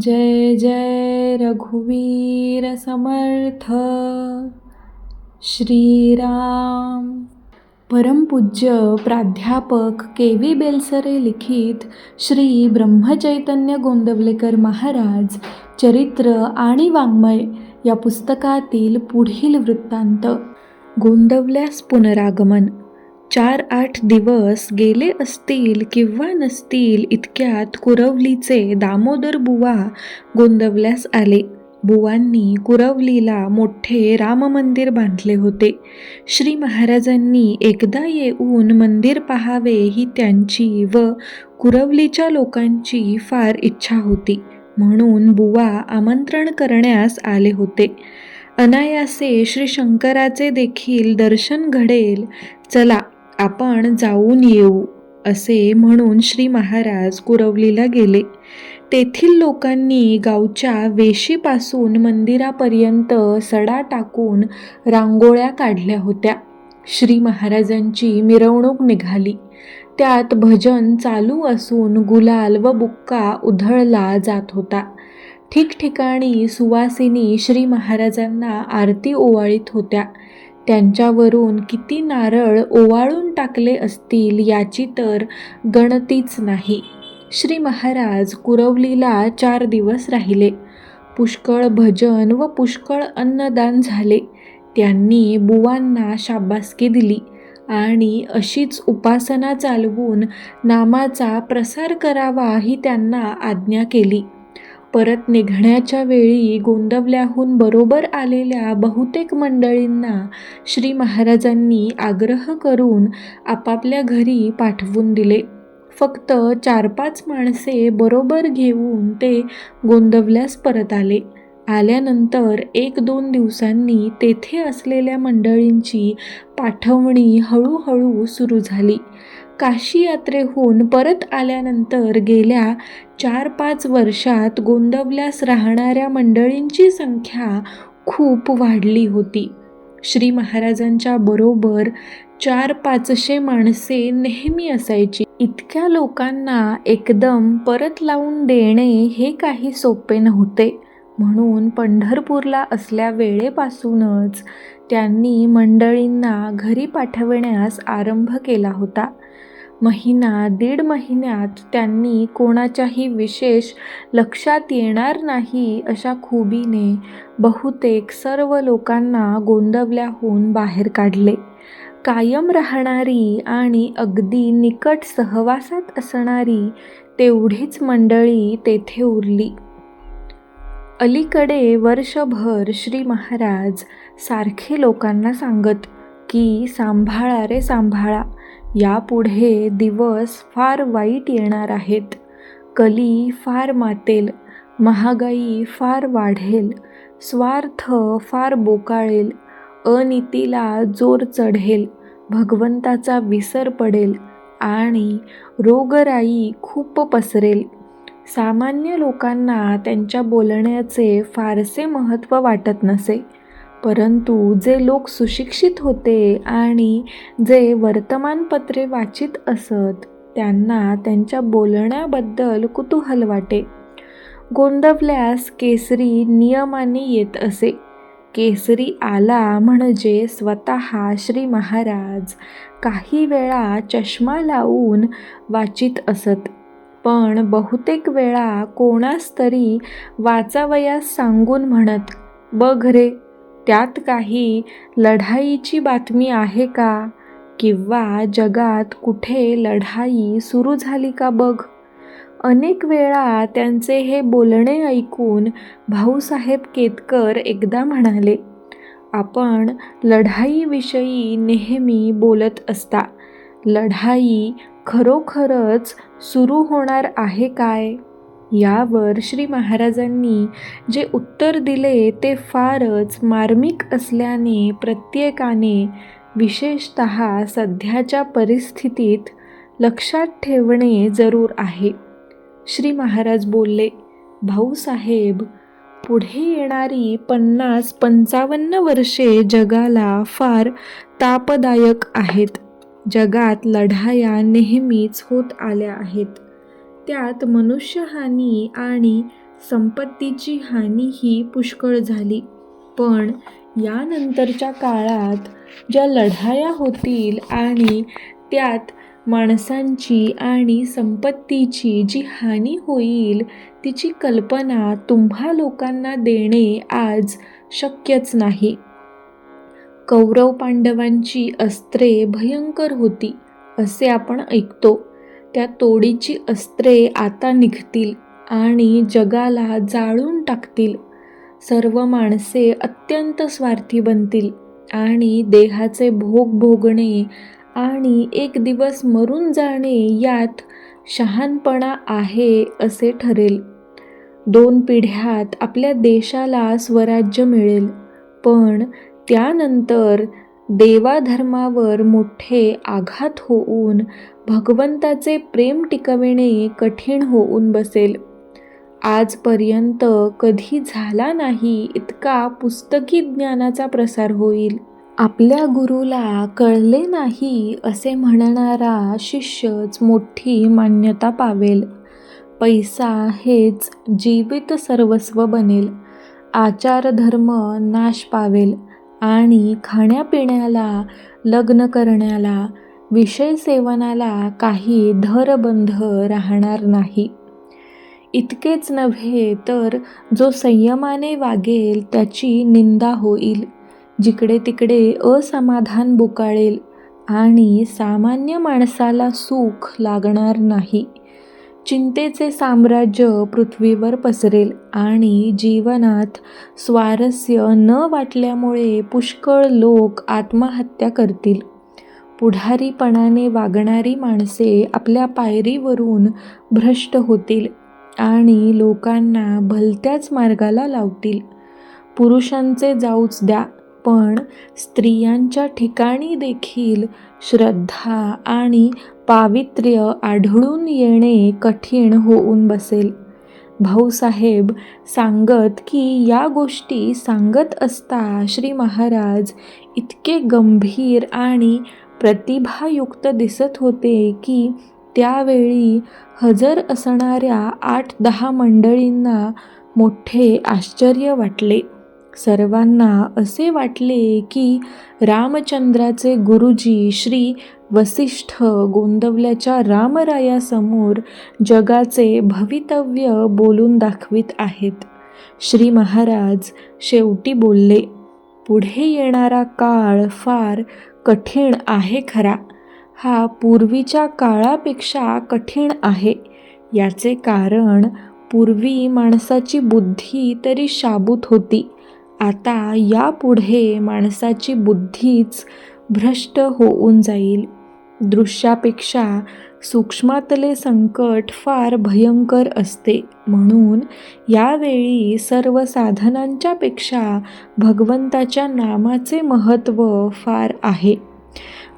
जय जय रघुवीर समर्थ। श्रीराम। परमपूज्य प्राध्यापक के व्ही बेलसरे लिखित श्री ब्रह्मचैतन्य गोंदवलेकर महाराज चरित्र आणि वाङ्मय या पुस्तकातील पुढील वृत्तांत. गोंदवल्यास पुनरागमन. चार आठ दिवस गेले असतील किंवा नसतील इतक्यात कुरवलीचे दामोदर बुवा गोंदवल्यास आले. बुवांनी कुरवलीला मोठे राम मंदिर बांधले होते. श्री महाराजांनी एकदा येऊन मंदिर पहावे ही त्यांची व कुरवलीच्या लोकांची फार इच्छा होती. म्हणून बुवा आमंत्रण करण्यास आले होते. अनायासे श्री शंकराचे देखील दर्शन घडेल. चला आपण जाऊन येऊ असे म्हणून श्री महाराज कुरवलीला गेले. तेथील लोकांनी गावच्या वेशीपासून मंदिरापर्यंत सडा टाकून रांगोळ्या काढल्या होत्या. श्री महाराजांची मिरवणूक निघाली. त्यात भजन चालू असून गुलाल व बुक्का उधळला जात होता. ठिकठिकाणी सुवासिनी श्री महाराजांना आरती ओवाळीत होत्या. त्यांच्यावरून किती नारळ ओवाळून टाकले असतील याची तर गणतीच नाही. श्री महाराज कुरवलीला चार दिवस राहिले. पुष्कळ भजन व पुष्कळ अन्नदान झाले. त्यांनी बुवांना शाबासकी दिली आणि अशीच उपासना चालवून नामाचा प्रसार करावा ही त्यांना आज्ञा केली. परत निघण्याच्या वेळी गोंदवल्याहून बरोबर आलेल्या बहुतेक मंडळींना श्री महाराजांनी आग्रह करून आपापल्या घरी पाठवून दिले. फक्त चार पाच माणसे बरोबर घेऊन ते गोंदवल्यास परत आले. आल्यानंतर एक दोन दिवसांनी तेथे असलेल्या मंडळींची पाठवणी हळूहळू सुरू झाली. काशी यात्रेहून परत आल्यानंतर गेल्या चार पाच वर्षात गोंदवल्यास राहणाऱ्या मंडळींची संख्या खूप वाढली होती. श्री महाराजांच्या बरोबर चार पाचशे माणसे नेहमी असायची. इतक्या लोकांना एकदम परत लावून देणे हे काही सोपे नव्हते. म्हणून पंढरपूरला असल्या वेळेपासूनच त्यांनी मंडळींना घरी पाठवण्यास आरंभ केला होता. महिना दीड महिन्यात त्यांनी कोणाच्याही विशेष लक्षात येणार नाही अशा खुबीने बहुतेक सर्व लोकांना गोंदवल्याहून बाहेर काढले. कायम राहणारी आणि अगदी निकट सहवासात असणारी तेवढीच मंडळी तेथे उरली. अलीकडे वर्षभर श्री महाराज सारखे लोकांना सांगत की सांभाळा रे सांभाळा. यापुढे दिवस फार वाईट येणार आहेत. कली फार मातेल महागाई फार वाढेल स्वार्थ फार बोकाळेल अनितीला जोर चढेल भगवंताचा विसर पडेल आणि रोगराई खूप पसरेल. सामान्य लोकांना त्यांच्या बोलण्याचे फारसे महत्त्व वाटत नसे. परंतु जे लोक सुशिक्षित होते आणि जे वर्तमानपत्रे वाचित असत त्यांना त्यांच्या बोलण्याबद्दल कुतूहल वाटे. गोंदवल्यास केसरी नियमाने येत असे. केसरी आला म्हणजे स्वतः श्री महाराज काही वेळा चष्मा लावून वाचित असत पण बहुतेक वेळा कोणास तरी वाचावयास सांगून म्हणत बघ रे त्यात काही लढाईची बातमी आहे का? किंवा जगात कुठे लढाई सुरू झाली का बघ? अनेक वेळा त्यांचे हे बोलणे ऐकून भाऊसाहेब केतकर एकदा म्हणाले आपण लढाईविषयी नेहमी बोलत असता. लढाई खरोखरच सुरू होणार आहे काय? यावर श्री महाराजांनी जे उत्तर दिले ते फारच मार्मिक असल्याने प्रत्येकाने विशेषत सध्याच्या परिस्थितीत लक्षात ठेवणे जरूर आहे. श्री महाराज बोलले भाऊसाहेब पुढे येणारी पन्नास पंचावन्न वर्षे जगाला फार तापदायक आहेत. जगात लढाया नेहमीच होत आल्या आहेत. त्यात मनुष्यहानी आणि संपत्तीची हानीही पुष्कळ झाली. पण यानंतरच्या काळात ज्या लढाया होतील आणि त्यात माणसांची आणि संपत्तीची जी हानी होईल तिची कल्पना तुम्हा लोकांना देणे आज शक्यच नाही. कौरव पांडवांची अस्त्रे भयंकर होती असे आपण ऐकतो. त्या तोडीची अस्त्रे आता निघतील आणि जगाला जाळून टाकतील. सर्व माणसे अत्यंत स्वार्थी बनतील आणि देहाचे भोग भोगणे आणि एक दिवस मरून जाणे यात शहानपणा आहे असे ठरेल. दोन पिढ्यात आपल्या देशाला स्वराज्य मिळेल पण त्यानंतर देवाधर्मावर मोठे आघात होऊन भगवंताचे प्रेम टिकविणे कठीण होऊन बसेल. आजपर्यंत कधी झाला नाही इतका पुस्तकी ज्ञानाचा प्रसार होईल. आपल्या गुरुला कळले नाही असे म्हणणारा शिष्यच मोठी मान्यता पावेल. पैसा हेच जीवित सर्वस्व बनेल. आचारधर्म नाश पावेल. आणि खाण्यापिण्याला लग्न करण्याला विषय सेवनाला काही धरबंध राहणार नाही. इतकेच नव्हे तर जो संयमाने वागेल त्याची निंदा होईल जिकडे तिकडे असमाधान बुकाळेल आणि सामान्य माणसाला सुख लागणार नाही. चिंतेचे साम्राज्य पृथ्वीवर पसरेल आणि जीवनात स्वारस्य न वाटल्यामुळे पुष्कळ लोक आत्महत्या करतील. पुढारीपणाने वागणारी माणसे आपल्या पायरीवरून भ्रष्ट होतील आणि लोकांना भलत्याच मार्गाला लावतील. पुरुषांचे जाऊच द्या पण स्त्रियांच्या ठिकाणी देखील श्रद्धा आणि पावित्र्य आढळून येणे कठीण होऊन बसेल. भाऊसाहेब सांगत की या गोष्टी सांगत असता श्री महाराज इतके गंभीर आणि प्रतिभायुक्त दिसत होते की त्यावेळी हजर असणाऱ्या आठ दहा मंडळींना मोठे आश्चर्य वाटले. सर्वांना असे वाटले की रामचंद्राचे गुरुजी श्री वसिष्ठ गोंदवल्याच्या रामरायासमोर जगाचे भवितव्य बोलून दाखवित आहेत. श्री महाराज शेवटी बोलले पुढे येणारा काळ फार कठीण आहे खरा. हा पूर्वीच्या काळापेक्षा कठीण आहे. याचे कारण पूर्वी माणसाची बुद्धी तरी शाबूत होती. आता यापुढे माणसाची बुद्धीच भ्रष्ट होऊन जाईल. दृश्यापेक्षा सूक्ष्मातले संकट फार भयंकर असते. म्हणून यावेळी सर्व साधनांच्या पेक्षा भगवंताच्या नामाचे महत्त्व फार आहे.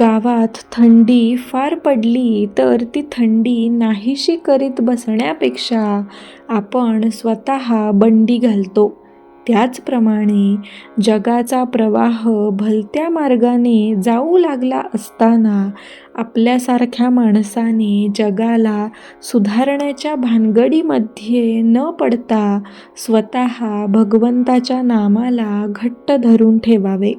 गावात थंडी फार पडली तर ती थंडी नाहीशी करीत बसण्यापेक्षा आपण स्वतः बंडी घालतो. त्याचप्रमाणे जगाचा प्रवाह भलत्या मार्गाने जाऊ लागला असताना आपल्यासारख्या माणसाने जगाला सुधारण्याच्या भानगडीमध्ये न पडता स्वतः भगवंताच्या नामाला घट्ट धरून ठेवावे.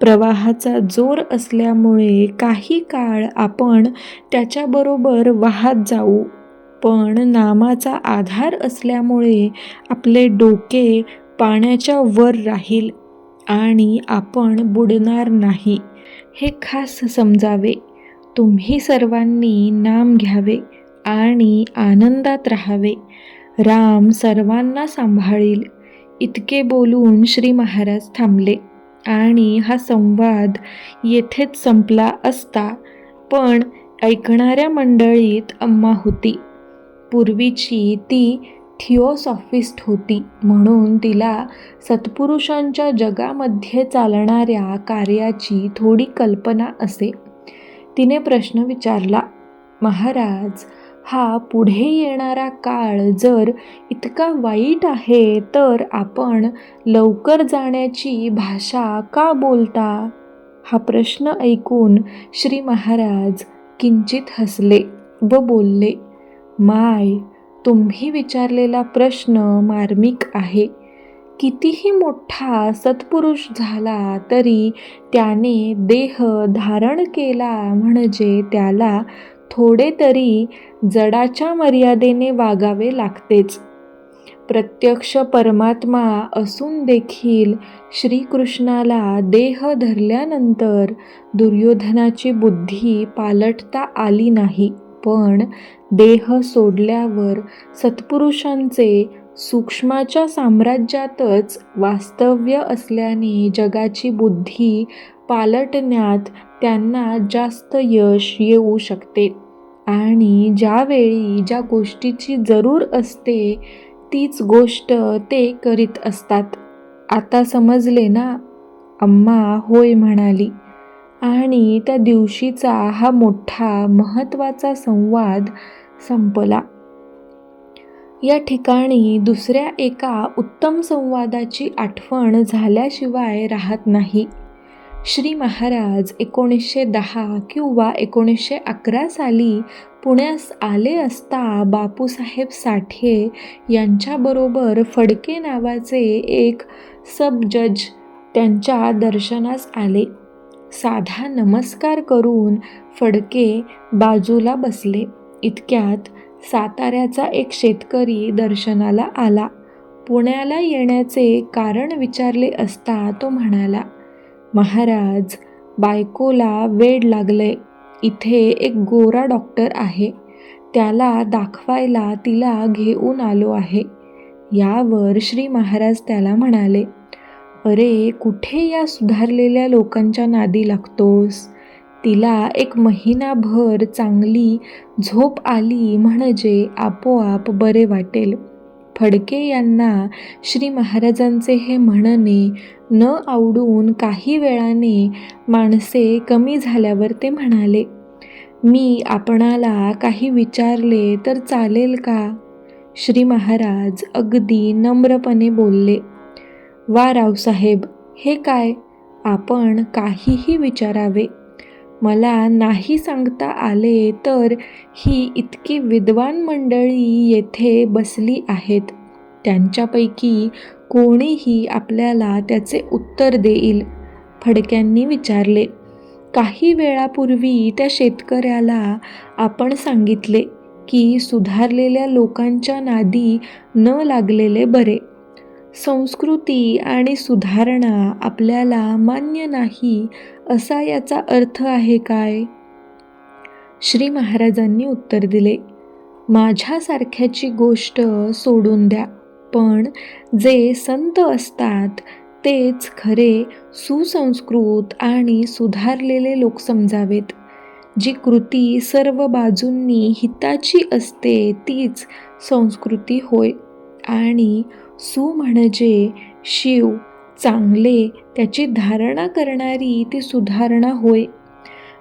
प्रवाहाचा जोर असल्यामुळे काही काळ आपण त्याच्याबरोबर वाहत जाऊ. पण नामाचा आधार असल्यामुळे आपले डोके पाण्याच्या वर राहील आणि आपण बुडणार नाही. हे खास समजावे. तुम्ही सर्वांनी नाम घ्यावे आणि आनंदात राहावे. राम सर्वांना सांभाळील. इतके बोलून श्री महाराज थांबले आणि हा संवाद येथेच संपला असता पण ऐकणाऱ्या मंडळीत अम्मा होती. पूर्वीची ती थिओसॉफिस्ट होती. म्हणून तिला सत्पुरुषांच्या जगामध्ये चालणाऱ्या कार्याची थोडी कल्पना असे. तिने प्रश्न विचारला महाराज हा पुढे येणारा काळ जर इतका वाईट आहे तर आपण लवकर जाण्याची भाषा का बोलता? हा प्रश्न ऐकून श्री महाराज किंचित हसले व बोलले माय तुम्ही विचारलेला प्रश्न मार्मिक आहे. कितीही मोठा सत्पुरुष झाला तरी त्याने देह धारण केला म्हणजे त्याला थोडे तरी जडाच्या मर्यादेने वागावे लागतेच. प्रत्यक्ष परमात्मा असून देखील श्रीकृष्णाला देह धरल्यानंतर दुर्योधनाची बुद्धी पालटता आली नाही. पण देह सोडल्यावर सत्पुरुषांचे सूक्ष्माच्या साम्राज्यातच वास्तव्य असल्याने जगाची बुद्धी पालटण्यात त्यांना जास्त यश येऊ शकते. आणि ज्यावेळी ज्या गोष्टीची जरूर असते तीच गोष्ट ते करीत असतात. आता समजले ना? अम्मा होय म्हणाली. आणि त्या दिवशीचा हा मोठा महत्त्वाचा संवाद संपला. या ठिकाणी दुसऱ्या एका उत्तम संवादाची आठवण झाल्याशिवाय राहत नाही. श्री महाराज एकोणीसशे दहा किंवा एकोणीसशे अकरा साली पुण्यास आले असता बापूसाहेब साठे यांच्याबरोबर फडके नावाचे एक सब जज त्यांच्या दर्शनास आले. साधा नमस्कार करून फडके बाजूला बसले. इतक्यात साताऱ्याचा एक शेतकरी दर्शनाला आला. पुण्याला येण्याचे कारण विचारले असता तो म्हणाला महाराज बायकोला वेड लागले इथे एक गोरा डॉक्टर आहे. त्याला दाखवायला तिला घेऊन आलो आहे. यावर श्री महाराज त्याला म्हणाले अरे कुठे या सुधारलेल्या लोकांच्या नादी लागतोस? तिला एक महिनाभर चांगली झोप आली म्हणजे आपोआप बरे वाटेल. फडके यांना श्री महाराजांचे हे म्हणणे न आवडून काही वेळाने माणसे कमी झाल्यावर ते म्हणाले मी आपणाला काही विचारले तर चालेल का? श्री महाराज अगदी नम्रपणे बोलले वा रावसाहेब हे काय? आपण काहीही विचारावे. मला नाही सांगता आले तर ही इतकी विद्वान मंडळी येथे बसली आहेत. त्यांच्यापैकी कोणीही आपल्याला त्याचे उत्तर देईल. फडक्यांनी विचारले काही वेळापूर्वी त्या शेतकऱ्याला आपण सांगितले की सुधारलेल्या लोकांच्या नादी न लागलेले बरे. संस्कृती आणि सुधारणा आपल्याला मान्य नाही असा याचा अर्थ आहे काय? श्री महाराजांनी उत्तर दिले माझ्यासारख्याची गोष्ट सोडून द्या पण जे संत असतात तेच खरे सुसंस्कृत आणि सुधारलेले लोक समजावेत. जी कृती सर्व बाजूंनी हिताची असते तीच संस्कृती होय. आणि सु म्हणजे शिव चांगले त्याची धारणा करणारी ती सुधारणा होय.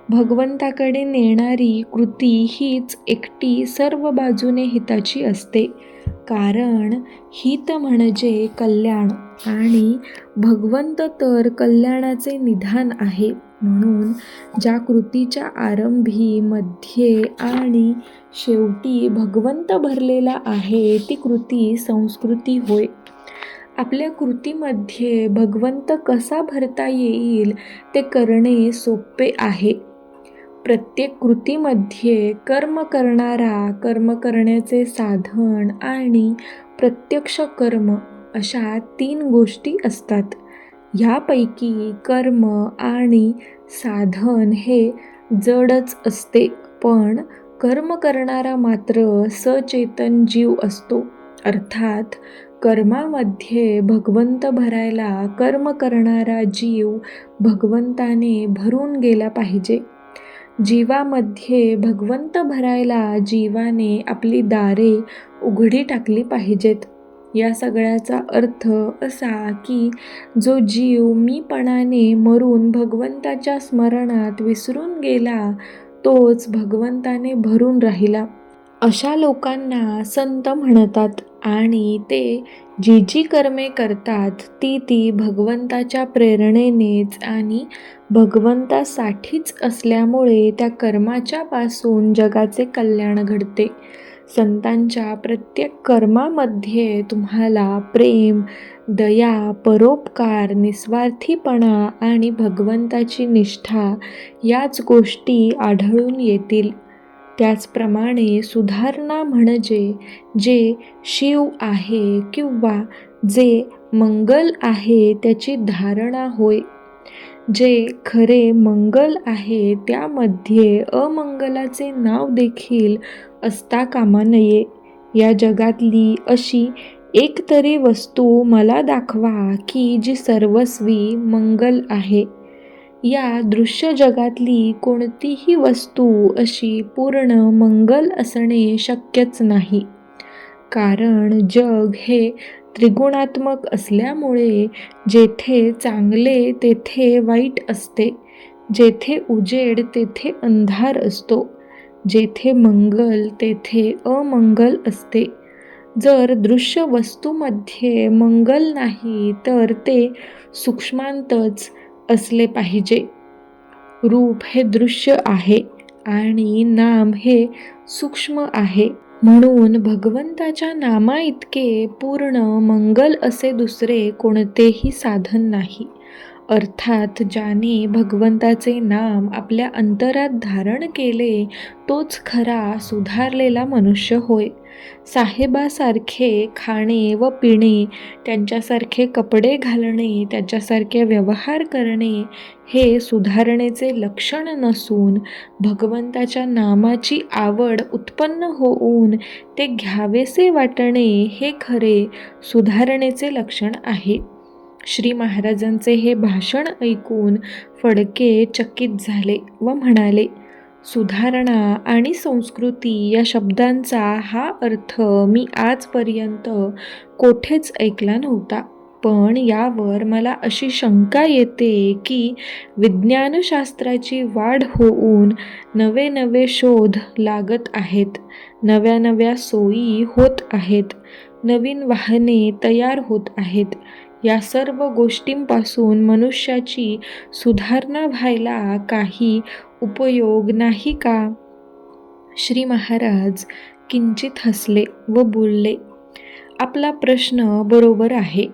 भगवंताकडे नेणारी कृती हीच एकटी सर्व बाजूने हिताची असते. कारण हित म्हणजे कल्याण आणि भगवंत तर कल्याणाचे निधान आहे. म्हणून ज्या कृतीच्या आरंभी मध्ये आणि शेवटी भगवंत भरलेला आहे ती कृती संस्कृती होय. आपल्या कृतीमध्ये भगवंत कसा भरता येईल ते करणे सोपे आहे. प्रत्येक कृतीमध्ये कर्म करणारा कर्म करण्याचे साधन आणि प्रत्यक्ष कर्म अशा तीन गोष्टी असतात. ह्यापैकी कर्म आणि साधन हे जडच असते पण कर्म करणारा मात्र सचेतन जीव असतो. अर्थात कर्मामध्ये भगवंत भरायला कर्म करणारा जीव भगवंताने भरून गेला पाहिजे. जीवामध्ये भगवंत भरायला जीवाने आपली दारे उघडी टाकली पाहिजेत. या सगळ्याचा अर्थ असा की जो जीव मीपणाने मरून भगवंताच्या स्मरणात विसरून गेला तोच भगवंताने भरून राहिला. अशा लोकांना संत म्हणतात आणि ते जी जी कर्मे करतात ती ती भगवंताच्या प्रेरणेनेच आणि भगवंतासाठीच असल्यामुळे त्या कर्माच्या पासून जगाचे कल्याण घडते. संतांच्या प्रत्येक कर्मामध्ये तुम्हाला प्रेम दया परोपकार निस्वार्थीपणा आणि भगवंताची निष्ठा याच गोष्टी आढळून येतील. त्याचप्रमाणे सुधारणा म्हणजे जे शिव आहे किंवा जे मंगल आहे त्याची धारणा होय. जे खरे मंगल आहे त्यामध्ये अमंगलाचे नाव देखील असता कामा नये. या जगातली अशी एक तरी वस्तू मला दाखवा की जी सर्वस्वी मंगल आहे. या दृश्य जगातली कोणतीही वस्तू अशी पूर्ण मंगल असणे शक्यच नाही. कारण जग हे त्रिगुणात्मक असल्यामुळे जेथे चांगले तेथे वाईट असते. जेथे उजेड तेथे अंधार असतो. जेथे मंगल तेथे अमंगल असते. जर दृश्य वस्तूमध्ये मंगल नाही तर ते सूक्ष्मांतच असले पाहिजे. रूप हे दृश्य आहे आणि नाम हे सूक्ष्म आहे. म्हणून भगवंताच्या नामा इतके पूर्ण मंगल असे दुसरे कोणतेही साधन नाही. अर्थात ज्याने भगवंताचे नाम आपल्या अंतरात धारण केले तोच खरा सुधारलेला मनुष्य होय. साहेबासारखे खाणे व पिणे त्यांच्यासारखे कपडे घालणे त्याच्यासारखे व्यवहार करणे हे सुधारणेचे लक्षण नसून भगवंताच्या नामाची आवड उत्पन्न होऊन ते घ्यावेसे वाटणे हे खरे सुधारणेचे लक्षण आहे. श्री महाराजांचे हे भाषण ऐकून फडके चकित झाले व म्हणाले सुधारणा आणि संस्कृती या शब्दांचा हा अर्थ मी आजपर्यंत कोठेच ऐकला नव्हता. पण यावर मला अशी शंका येते की विज्ञानशास्त्राची वाढ होऊन नवे नवे शोध लागत आहेत नव्या नव्या सोयी होत आहेत नवीन वाहने तयार होत आहेत. या सर्व गोष्टींपासून मनुष्याची सुधारणा व्हायला काही उपयोग नाही का? श्री महाराज किंचित हसले व बोलले आपला प्रश्न बरोबर आहे.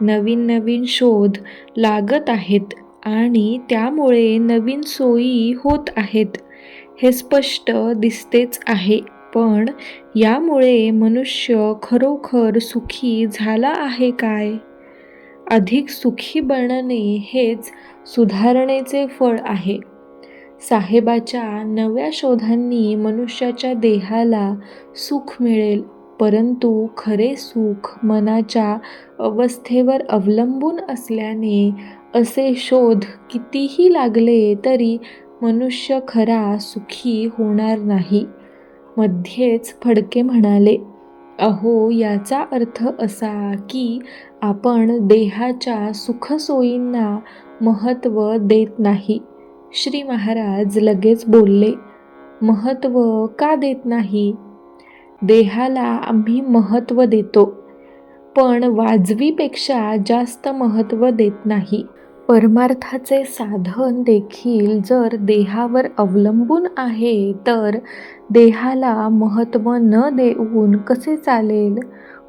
नवीन नवीन शोध लागत आहेत आणि त्यामुळे नवीन सोयी होत आहेत. हे स्पष्ट दिसतेच आहे पण यामुळे मनुष्य खरोखर सुखी झाला आहे काय? अधिक सुखी बनणे हेच सुधारणेचे फळ आहे. साहेबाच्या नव्या शोधांनी मनुष्याच्या देहाला सुख मिळेल परंतु खरे सुख मनाच्या अवस्थेवर अवलंबून असल्याने असे शोध कितीही लागले तरी मनुष्य खरा सुखी होणार नाही. मध्येच फडके म्हणाले अहो याचा अर्थ असा की आपण देहाच्या सुखसोयींना महत्त्व देत नाही. श्री महाराज लगेच बोलले महत्त्व का देत नाही? देहाला आम्ही महत्त्व देतो पण वाजवीपेक्षा जास्त महत्त्व देत नाही. परमार्थाचे साधन देखील जर देहावर अवलंबून आहे तर देहाला महत्त्व न देऊन कसे चालेल?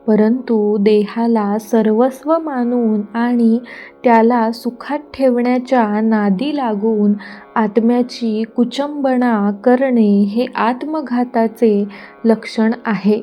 परंतु देहाला सर्वस्व मानून आणि त्याला सुखात ठेवण्याच्या नादी लागून आत्म्याची कुचंबणा करणे हे आत्मघाताचे लक्षण आहे.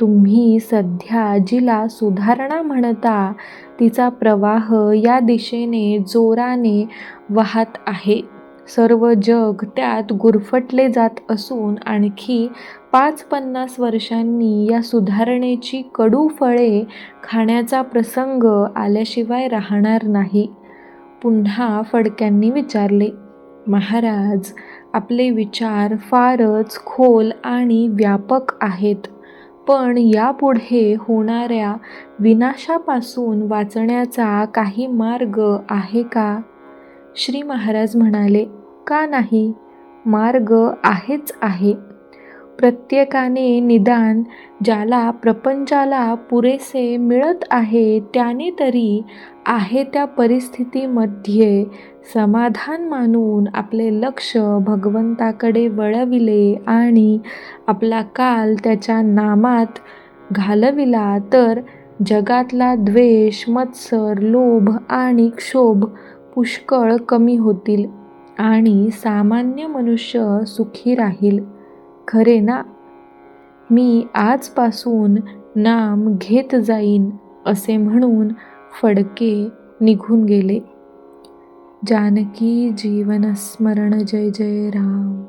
तुम्ही सध्या जिला सुधारणा म्हणता तिचा प्रवाह या दिशेने जोराने वाहत आहे. सर्व जग त्यात गुरफटले जात असून आणखी पाच पन्नास वर्षांनी या सुधारणेची कडू फळे खाण्याचा प्रसंग आल्याशिवाय राहणार नाही. पुन्हा फडक्यांनी विचारले महाराज आपले विचार फारच खोल आणि व्यापक आहेत. पण यापुढे होणाऱ्या विनाशापासून वाचण्याचा काही मार्ग आहे का? श्री महाराज म्हणाले का नाही? मार्ग आहेच आहे. प्रत्येकाने निदान ज्याला प्रपंचाला पुरेसे मिळत आहे त्याने तरी आहे त्या परिस्थितीमध्ये समाधान मानून आपले लक्ष भगवंताकडे वळविले आणि आपला काल त्याच्या नामात घालविला तर जगातला द्वेष मत्सर लोभ आणि क्षोभ पुष्कळ कमी होतील आणि सामान्य मनुष्य सुखी राहील. खरे ना? मी आजपासून नाम घेत जाईन असे म्हणून फडके निघून गेले. जानकी जीवन स्मरण जय जय राम.